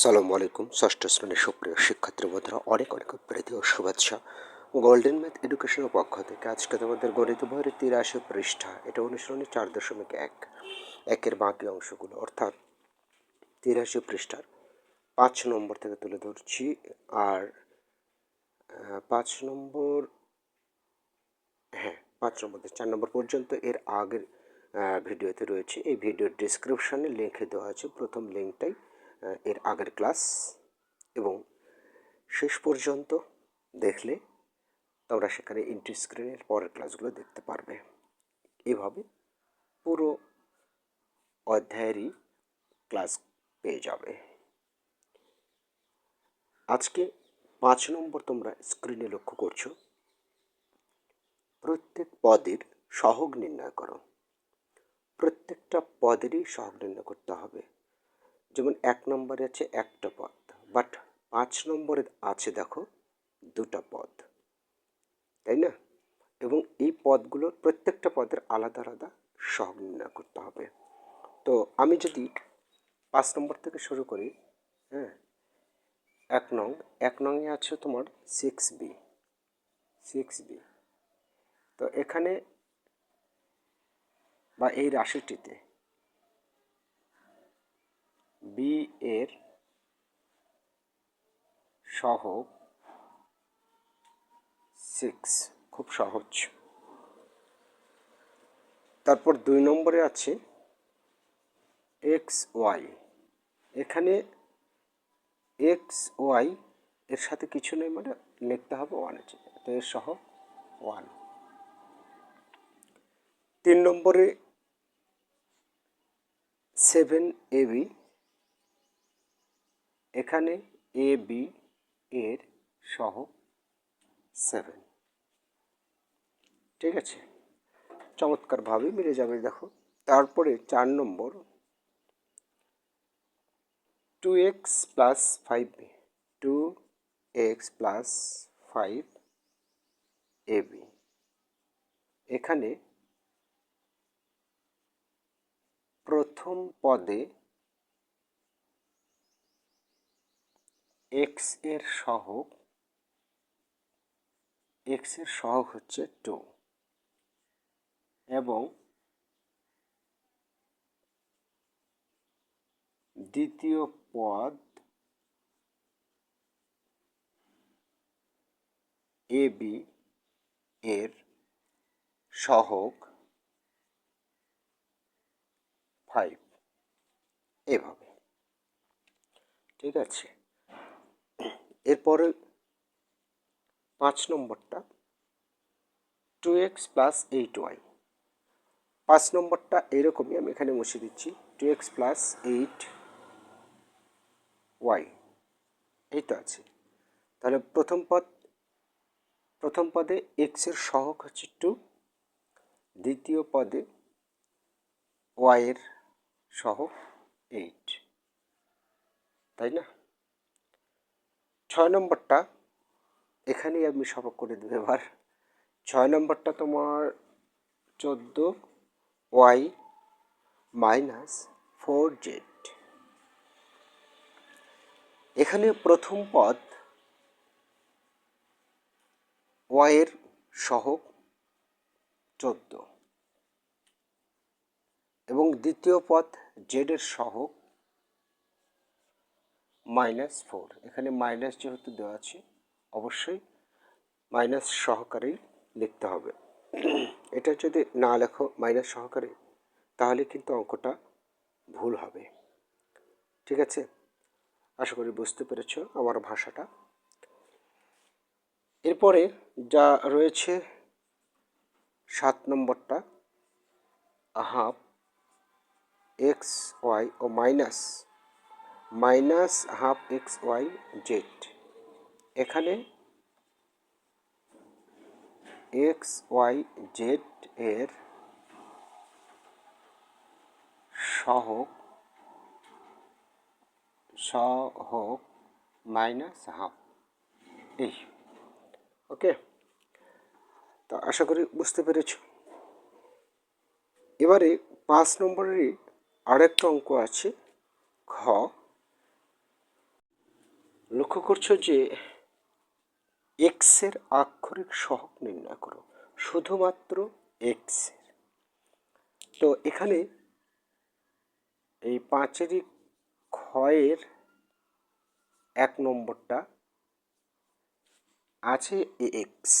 সালামু আলাইকুম, ষষ্ঠ শ্রেণির সুপ্রিয় শিক্ষার্থী বন্ধুরা, অনেক অনেক প্রীতি ও শুভেচ্ছা। গোল্ডেন ম্যাথ এডুকেশনের পক্ষ থেকে আজকে তোমাদের গণিত বইয়ের তিরাশি পৃষ্ঠা, এটা অনুসরণে চার দশমিক এক, একের বাকি অংশগুলো, অর্থাৎ তিরাশি পৃষ্ঠার পাঁচ নম্বর থেকে তুলে ধরছি, আর পাঁচ নম্বর হ্যাঁ পাঁচ নম্বর চার নম্বর পর্যন্ত এর আগের ভিডিওতে রয়েছে, এই ভিডিওর ডিসক্রিপশানে লিঙ্কে দেওয়া আছে, প্রথম লিঙ্কটাই এর আগের ক্লাস এবং শেষ পর্যন্ত দেখলে তোমরা সেখানে ইন্টি স্ক্রিনের পরের ক্লাসগুলো দেখতে পারবে। এভাবে পুরো অধ্যায়েরই ক্লাস পেয়ে যাবে। আজকে পাঁচ নম্বর তোমরা স্ক্রিনে লক্ষ্য করছ। প্রত্যেক পদের সহগ নির্ণয় করো। প্রত্যেকটা পদেরই সহগ নির্ণয় করতে হবে। যেমন এক নম্বরে আছে একটা পদ বাট পাঁচ নম্বরে আছে দেখো দুটা পদ, তাই না? এবং এই পদগুলোর প্রত্যেকটা পদের আলাদা আলাদা সহগ নির্ণয় করতে হবে। তো আমি যদি পাঁচ নম্বর থেকে শুরু করি হ্যাঁ এক নং, এক নংয়ে আছে তোমার সিক্স বি সিক্স বি তো এখানে বা এই রাশিটিতে বি এর সহগ সিক্স খুব সহজ। তারপর দুই নম্বরে আছে এক্স ওয়াই এখানে এক্স ওয়াই এর সাথে কিছু নেই মানে লিখতে হবে ওয়ান আছে তো এর সহ ওয়ান তিন নম্বরে সেভেন এ বি এখানে এ বি এর সহ সেভেন ঠিক আছে? চমৎকারভাবে মিলে যাবে, দেখো। তারপরে চার নম্বর two X plus five B two X plus five A B এখানে প্রথম পদে এক্সের সহগ এক্সের সহগ হচ্ছে টু এবং দ্বিতীয় পদ এ বি এর সহগ ফাইভ এভাবে। ঠিক আছে? এরপরে পাঁচ নম্বরটা two X plus eight Y পাঁচ নম্বরটা এরকমই আমি এখানে মুছে দিচ্ছি two X plus eight Y এই তো আছে। তাহলে প্রথম পদ, প্রথম পদে এক্সের সহগ হচ্ছে টু দ্বিতীয় পদে ওয়াইয়ের সহগ এইট তাই না? ছয় নম্বরটা এখানেই আমি সবক করে দেবো এবার। ছয় নম্বরটা তোমার চোদ্দ ওয়াই মাইনাস ফোর জেড। এখানে প্রথম পদ ওয়াইয়ের সহগ চোদ্দ। এবং দ্বিতীয় পদ জেডের সহগ মাইনাস ফোর। এখানে মাইনাস যেহেতু দেওয়া আছে, অবশ্যই মাইনাস সহকারেই লিখতে হবে। এটা যদি না লেখো মাইনাস সহকারে, তাহলে কিন্তু অঙ্কটা ভুল হবে। ঠিক আছে? আশা করি বুঝতে পেরেছ আমার ভাষাটা। এরপরে যা রয়েছে, সাত নম্বরটা হাফ এক্স, ওয়াই ও minus minus half X Y Z. এখানে এক্স ওয়াই জেড এর সহগ সহগ মাইনাস হাফ। এই। ওকে? তো আশা করি বুঝতে পেরেছ। এবারে পাঁচ নম্বরেরই আরেকটা অঙ্ক আছে, ঘ। লক্ষ্য করছ যে এক্সের আক্ষরিক সহগ নির্ণয় করো, শুধুমাত্র এক্সের। তো এখানে এই পাঁচেরই ক্ষয়ের এক নম্বরটা আছে এক্স।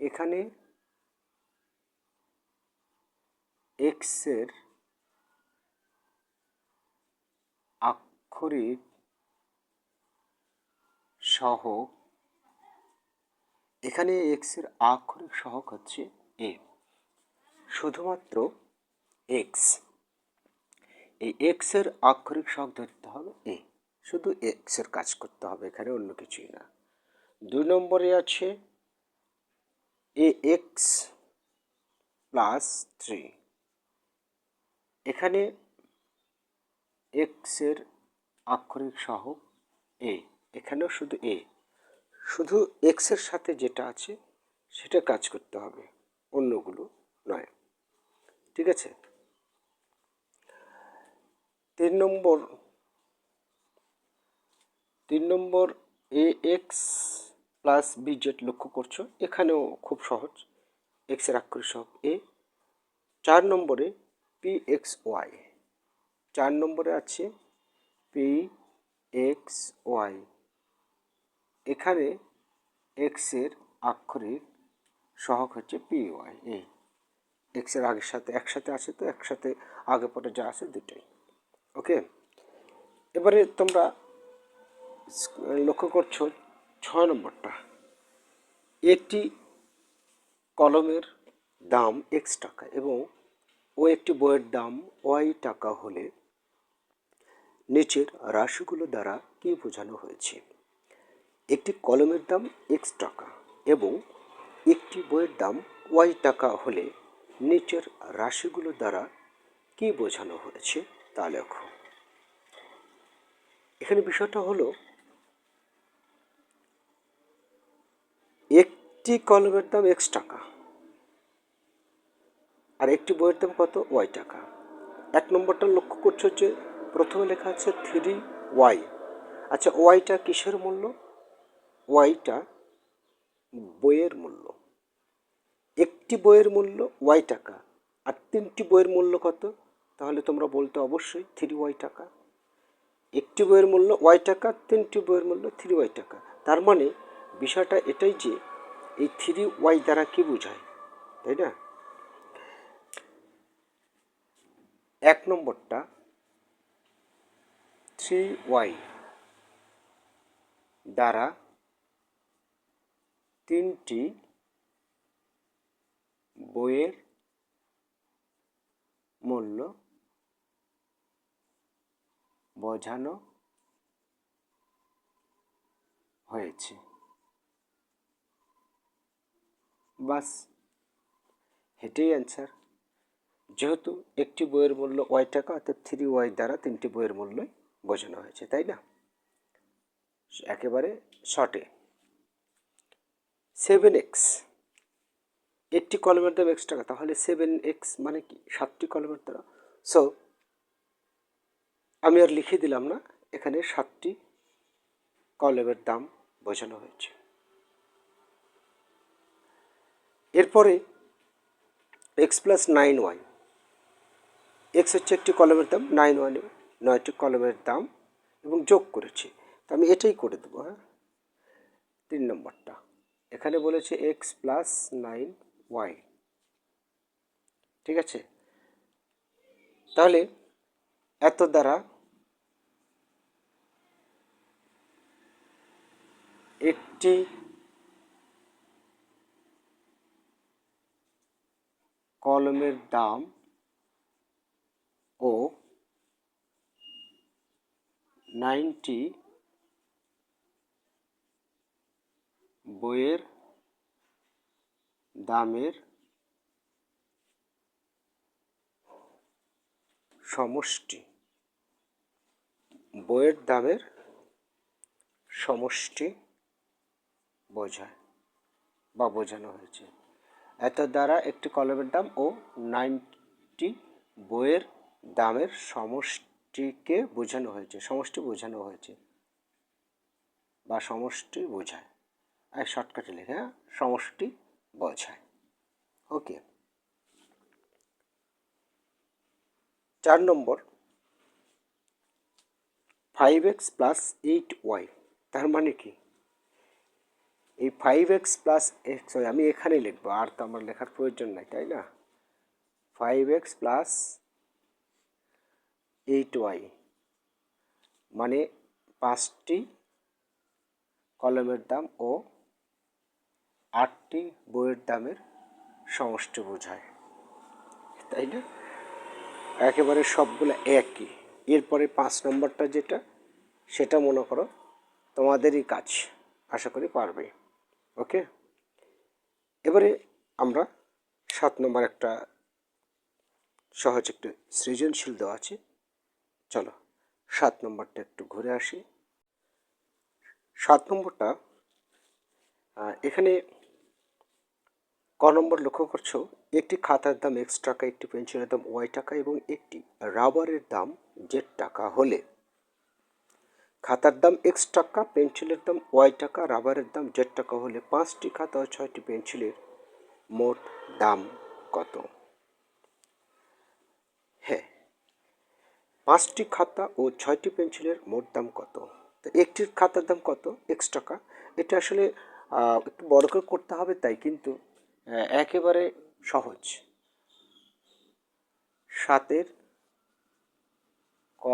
এখানে এক্সের আক্ষরিক সহ এখানে এক্সের আক্ষরিক সহগ হচ্ছে এ শুধুমাত্র এক্স এই এক্সের আক্ষরিক সহগ ধরতে হবে এ শুধু এক্সের কাজ করতে হবে, এখানে অন্য কিছুই না। দুই নম্বরে আছে এ এক্স প্লাস থ্রি এখানে এক্সের আক্ষরিক সহগ এ এখানেও শুধু এ। শুধু এক্সের সাথে যেটা আছে, সেটা কাজ করতে হবে, অন্যগুলো নয়। ঠিক আছে? তিন নম্বর তিন নম্বর A X plus B Z লক্ষ্য করছ, এখানেও খুব সহজ। এক্সের আক্ষরিক সহগ এ চার নম্বরে পি এক্স ওয়াই চার নম্বরে আছে পি এক্স ওয়াই এখানে এক্সের আক্ষরিক সহগ হচ্ছে পি ওয়াই এই এক্সের আগের সাথে একসাথে আছে তো, একসাথে আগে পরে যা আছে দুটোই ওকে? এবারে তোমরা লক্ষ্য করছ ছয় নম্বরটা। একটি কলমের দাম এক্স টাকা এবং ও একটি বইয়ের দাম ওয়াই টাকা হলে নিচের রাশিগুলো দ্বারা কী বোঝানো হয়েছে? একটি কলমের দাম এক্স টাকা এবং একটি বইয়ের দাম ওয়াই টাকা হলে নিচের রাশিগুলো দ্বারা কী বোঝানো হয়েছে তা লেখো। এখানে বিষয়টা হলো, একটি কলমের দাম এক্স টাকা আর একটি বইয়ের দাম কত ওয়াই টাকা। এক নম্বরটা লক্ষ্য করছ যে প্রথমে লেখা আছে থ্রি ওয়াই আচ্ছা ওয়াইটা কিসের মূল্য? ওয়াইটা বইয়ের মূল্য। একটি বইয়ের মূল্য ওয়াই টাকা। আর তিনটি বইয়ের মূল্য কত? তাহলে তোমরা বলতে অবশ্যই থ্রি ওয়াই টাকা। একটি বইয়ের মূল্য ওয়াই টাকা, তিনটি বইয়ের মূল্য থ্রি ওয়াই টাকা। তার মানে বিষয়টা এটাই যে এই থ্রি ওয়াই দ্বারা কি বোঝায়? তাই না? এক নম্বরটা থ্রি ওয়াই দ্বারা তিনটি বইয়ের মূল্য বোঝানো হয়েছে। বাস, এটাই অ্যান্সার যেহেতু একটি বইয়ের মূল্য ওয়াই টাকা, অর্থাৎ থ্রি ওয়াই দ্বারা তিনটি বইয়ের মূল্যই বোঝানো হয়েছে, তাই না? একেবারে শর্টে সেভেন এক্স একটি কলমের দাম এক্স টাকা, তাহলে সেভেন এক্স মানে কি? সাতটি কলমের দ্বারা। সো আমি আর লিখে দিলাম না, এখানে সাতটি কলমের দাম বোঝানো হয়েছে। এরপরে X plus nine Y X হচ্ছে একটি কলমের দাম নাইন ওয়ান নয়টি কলমের দাম এবং যোগ করেছি। তো আমি এটাই করে দেবো হ্যাঁ? তিন নম্বরটা। এখানে বলেছে এক্স প্লাস নাইন ওয়াই ঠিক আছে? তাহলে এত দ্বারা একটি কলমের দাম ও নাইনটি বইয়ের দামের সমষ্টি। বইয়ের দামের সমষ্টি বোঝায় বা বোঝানো হয়েছে। এত দ্বারা একটি কলমের দাম ও নাইনটি বইয়ের দামের সমষ্টিকে বোঝানো হয়েছে, সমষ্টি বোঝানো হয়েছে বা সমষ্টি বোঝায়। আর শর্টকাটে লেখা, সমষ্টি বোঝায় ওকে। চার নম্বর। Five X plus eight Y তার মানে কি? এই five X plus X Y আমি এখানে লিখব, আর তো আমার লেখার প্রয়োজন নাই, তাই না? Five X plus eight Y মানে পাঁচটি কলমের দাম ও আটটি বইয়ের দামের সমষ্টি বোঝায়, তাই না? একেবারে সবগুলো একই। এরপরে পাঁচ নম্বরটা যেটা, সেটা মনে করো তোমাদেরই কাজ, আশা করি পারবে। ওকে? এবারে আমরা সাত নম্বর একটা সহজ একটু সৃজনশীল দেওয়া আছে। চলো, সাত নম্বরটা একটু ঘুরে আসি। সাত নম্বরটা এখানে ক নম্বর লক্ষ্য করছ? একটি খাতার দাম এক্স টাকা, একটি পেন্সিলের দাম ওয়াই টাকা এবং একটি রাবারের দাম জেড টাকা হলে। খাতার দাম এক্স টাকা পেন্সিলের দাম ওয়াই টাকা, রাবারের দাম জেড টাকা হলে পাঁচটি খাতা ও ছয়টি পেন্সিলের মোট দাম কত? হ্যাঁ পাঁচটি খাতা ও ছয়টি পেন্সিলের মোট দাম কত? তো একটির খাতার দাম কত? এক্স টাকা। এটা আসলে একটু বড় করে করতে হবে তাই, কিন্তু একেবারে সহজ। সাতের ক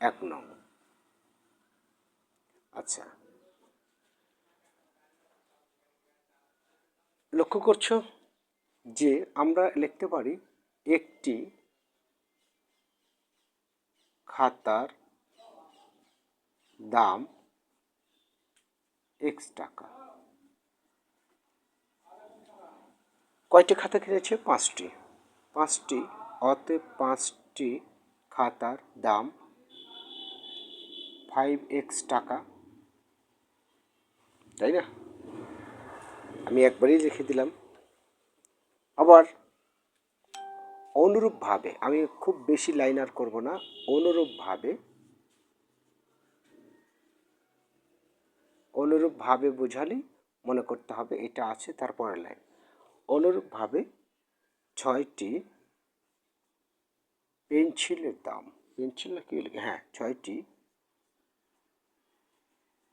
এক নং। আচ্ছা। লক্ষ্য করছ যে আমরা লিখতে পারি একটি খাতার দাম টাকা। কয়টি খাতা কিনেছে? পাঁচটি। পাঁচটি অতএব পাঁচটি খাতার দাম ফাইভ এক্স টাকা। তাই না? আমি একবারই লিখে দিলাম। আবার অনুরূপভাবে, আমি খুব বেশি লাইন আর করব না, অনুরূপভাবে অনুরূপভাবে বোঝালেই মনে করতে হবে এটা আছে তারপরের লাইন। অনুরূপভাবে ছয়টি পেন্সিলের দাম। পেন্সিল না কি লিখে? হ্যাঁ ছয়টি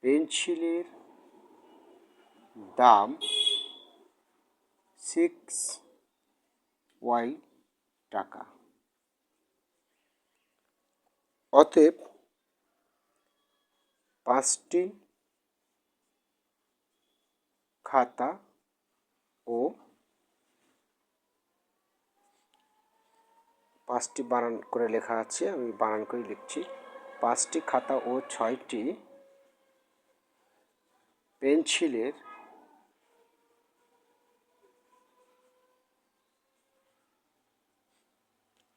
পেন্সিলের দাম সিক্স ওয়াই টাকা। অতএব পাঁচটি খাতা ও পাঁচটি বানান করে লেখা আছে, আমি বানান করে লিখছি। পাঁচটি খাতা ও ছয়টি পেন্সিলের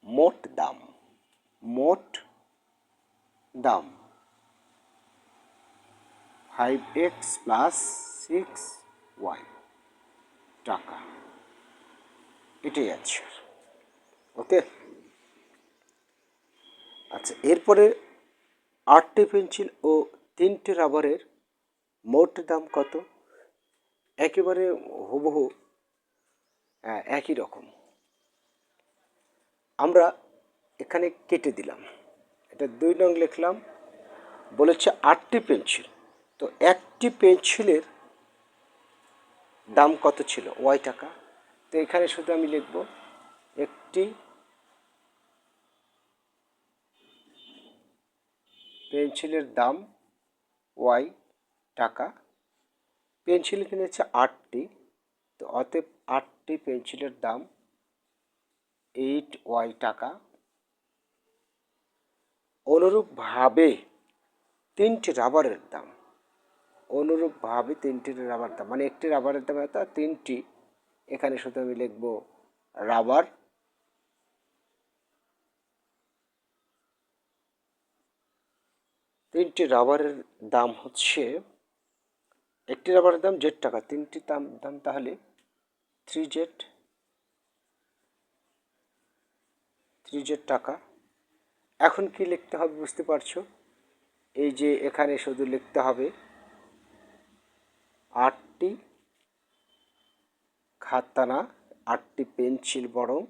মোট দাম মোট দাম। Five X plus six Y, টাকা। এটাই আছে ওকে আচ্ছা এরপরে আটটি পেন্সিল ও তিনটে রাবারের মোট দাম কত? একেবারে হুবহু একই রকম। আমরা এখানে কেটে দিলাম। এটা দুই নং লিখলাম, বলেছে আটটি পেন্সিল তো একটি পেন্সিলের দাম কত ছিল? ওয়াই টাকা। তো এখানে শুধু আমি লিখব একটি পেন্সিলের দাম ওয়াই টাকা। পেন্সিল কিনেছে আটটি। তো অতএব আটটি পেন্সিলের দাম এইট ওয়াই টাকা। অনুরূপভাবে তিনটি রাবারের দাম। অনুরূপভাবে তিনটি রাবার দাম। মানে একটি রাবারের দাম এত তিনটি, এখানে শুধু আমি লিখব রাবার। তিনটি রাবারের দাম হচ্ছে, একটি রাবারের দাম জেড টাকা, তিনটি দাম দাম তাহলে থ্রি জেড থ্রি জেড টাকা। এখন কি লিখতে হবে বুঝতে পারছ? এই যে এখানে শুধু লিখতে হবে আটটি খাতা আটটি পেন্সিল বরং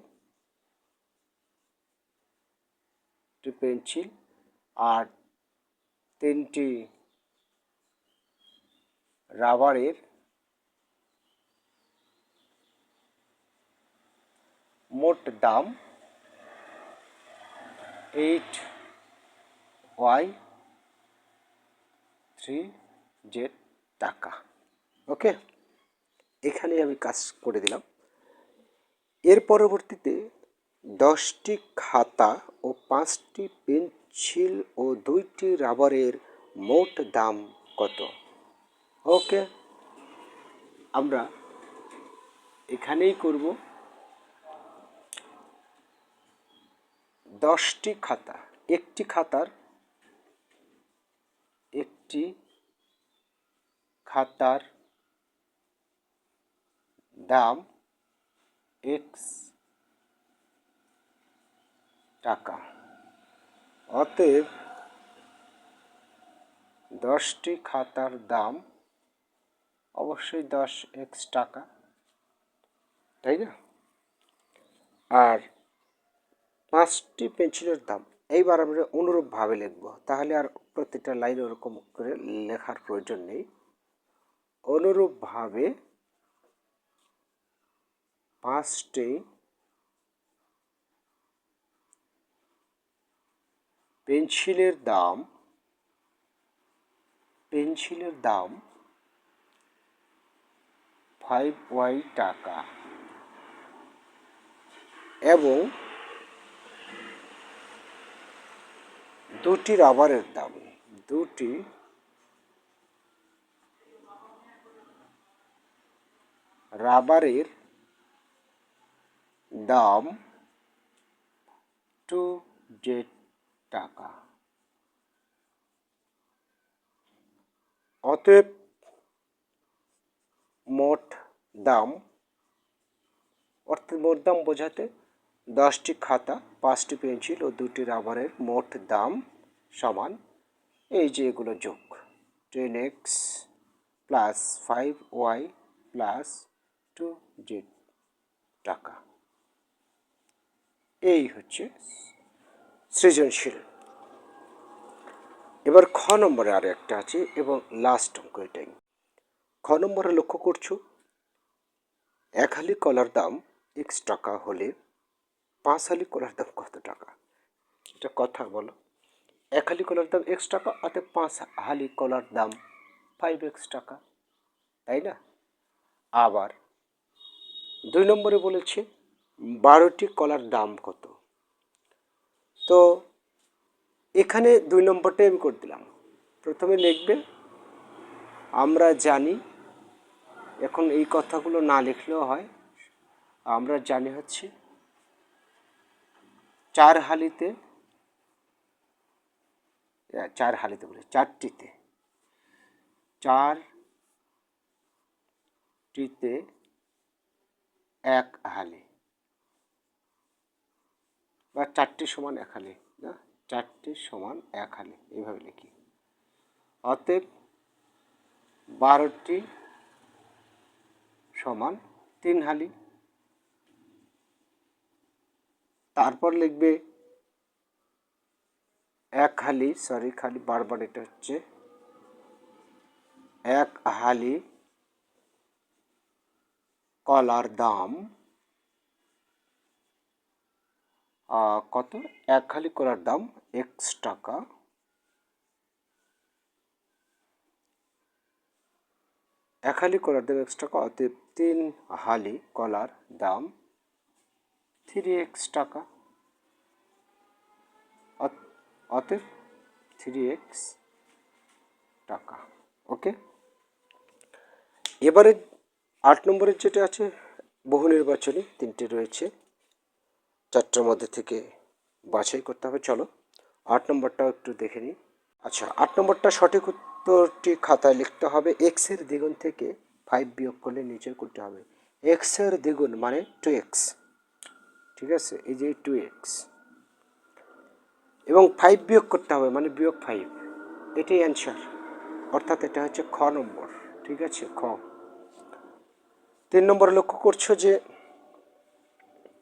একটি পেন্সিল আর তিনটি রাবারের মোট দাম এইট ওয়াই থ্রি জেড টাকা। ওকে এখানে আমি কাজ করে দিলাম। এর পরবর্তীতে দশটি খাতা ও পাঁচটি পেন্সিল ও দুইটি রাবারের মোট দাম কত? ওকে আমরা এখানেই করব। দশটি খাতা। একটি খাতার একটি খাতার দাম এক্স টাকা। অতএব দশটি খাতার দাম অবশ্যই দশ এক্স টাকা, তাই না? আর পাঁচটি পেন্সিলের দাম, এইবার আমরা অনুরূপভাবে লিখব। তাহলে আর প্রত্যেকটা লাইন ওরকম করে লেখার প্রয়োজন নেই। অনুরূপভাবে পাঁচটি পেন্সিলের দাম পেন্সিলের দাম ফাইভ ওয়াই টাকা এবং দুটি রাবারের দাম দুটি রাবারের দাম টু জেড টাকা। অতএব মোট দাম, অর্থাৎ মোট দাম বোঝাতে দশটি খাতা, পাঁচটি পেন্সিল ও দুটি রাবারের মোট দাম সমান এই যে এগুলো যোগ। Ten X plus five Y plus two Z টাকা। এই হচ্ছে সৃজনশীল। এবার খ নম্বরে আর একটা আছে এবং লাস্ট অঙ্ক এটাই। খ নম্বরে লক্ষ্য করছ? এক হালি কলার দাম এক্স টাকা হলে পাঁচ হালি কলার দাম কত টাকা? এটা কথা বলো। এক হালি কলার দাম এক্স টাকা অর্থাৎ পাঁচ হালি কলার দাম ফাইভ এক্স টাকা, তাই না? আবার দুই নম্বরে বলেছে বারোটি কলার দাম কত? তো এখানে দুই নম্বরটাই আমি করে দিলাম। প্রথমে লিখবে, আমরা জানি এখন এই কথাগুলো না লিখলেও হয়। আমরা জানি হচ্ছে চার হালিতে চার হালিতে বলে, চারটিতে। চারটিতে এক হালি। বা চারটি সমান এক হালি না? চারটি সমান এক হালি এইভাবে লিখি। অতএব বারোটি সমান তিন হালি তারপর লিখবে এক হালি সরি খালি বারবার এটা হচ্ছে। এক হালি কলার দাম কত? এক হালি কলার দাম এক্স টাকা। এক হালি কলার দাম এক্স টাকা, অতএব তিন হালি কলার দাম থ্রি এক্স টাকা। অত- অতএব থ্রি এক্স টাকা। ওকে এবারে আট নম্বরের যেটা আছে, বহু নির্বাচনী তিনটে রয়েছে। চারটার মধ্যে থেকে বাছাই করতে হবে। চলো, আট নম্বরটাও একটু দেখে নিই। আচ্ছা আট নম্বরটা সঠিক উত্তরটি খাতায় লিখতে হবে। এক্সের দ্বিগুণ থেকে ফাইভ বিয়োগ করলে নিচে করতে হবে। এক্সের দ্বিগুণ মানে টু এক্স ঠিক আছে? এই যে টু এক্স এবং ফাইভ বিয়োগ করতে হবে মানে বিয়োগ ফাইভ এটাই অ্যান্সার অর্থাৎ এটা হচ্ছে খ নম্বর। ঠিক আছে? খ। তিন নম্বরে লক্ষ্য করছ যে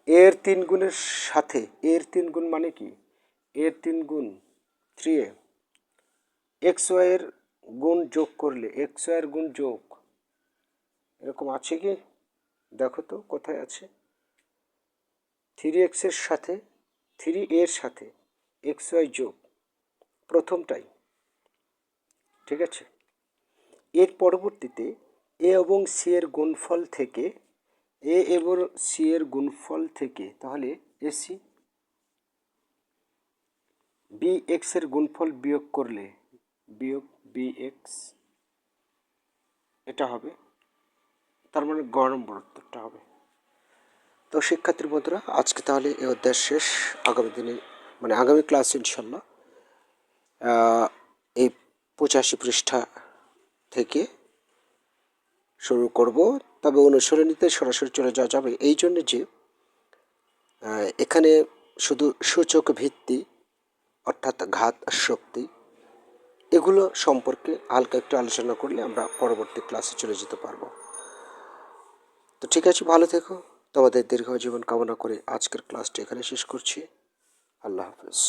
এর তিন গুণের সাথে, এর তিন গুণ মানে কি? এর তিন গুণ থ্রি এ। এক্স ওয়াইয়ের গুণ যোগ করলে, এক্স ওয়াইয়ের গুণ যোগ, এরকম আছে কি? দেখো তো কোথায় আছে। থ্রি এক্সের সাথে, থ্রি এর সাথে এক্স ওয়াই যোগ, প্রথমটাই। ঠিক আছে? এর পরবর্তীতে এ এবং সি এর গুণফল থেকে এ এবং সি এর গুণফল থেকে, তাহলে এসি বি এক্সের গুণফল বিয়োগ করলে, বিয়োগ বি এক্স এটা হবে। তার মানে গরম বরত্বটা হবে। তো শিক্ষার্থী বন্ধুরা, আজকে তাহলে এই অধ্যায় শেষ। আগামী দিনে মানে আগামী ক্লাস ইনশাল্লাহ এই পঁচাশি পৃষ্ঠা থেকে শুরু করব। তবে অনুসরণীতে সরাসরি চলে যাওয়া যাবে। এই জন্য যে এখানে শুধু সূচক ভিত্তি, অর্থাৎ ঘাত শক্তি, এগুলো সম্পর্কে হালকা একটু আলোচনা করলে আমরা পরবর্তী ক্লাসে চলে যেতে পারব। তো ঠিক আছে, ভালো থেকো। তোমাদের দীর্ঘ জীবন কামনা করে আজকের ক্লাসটি এখানে শেষ করছি। আল্লাহ হাফেজ।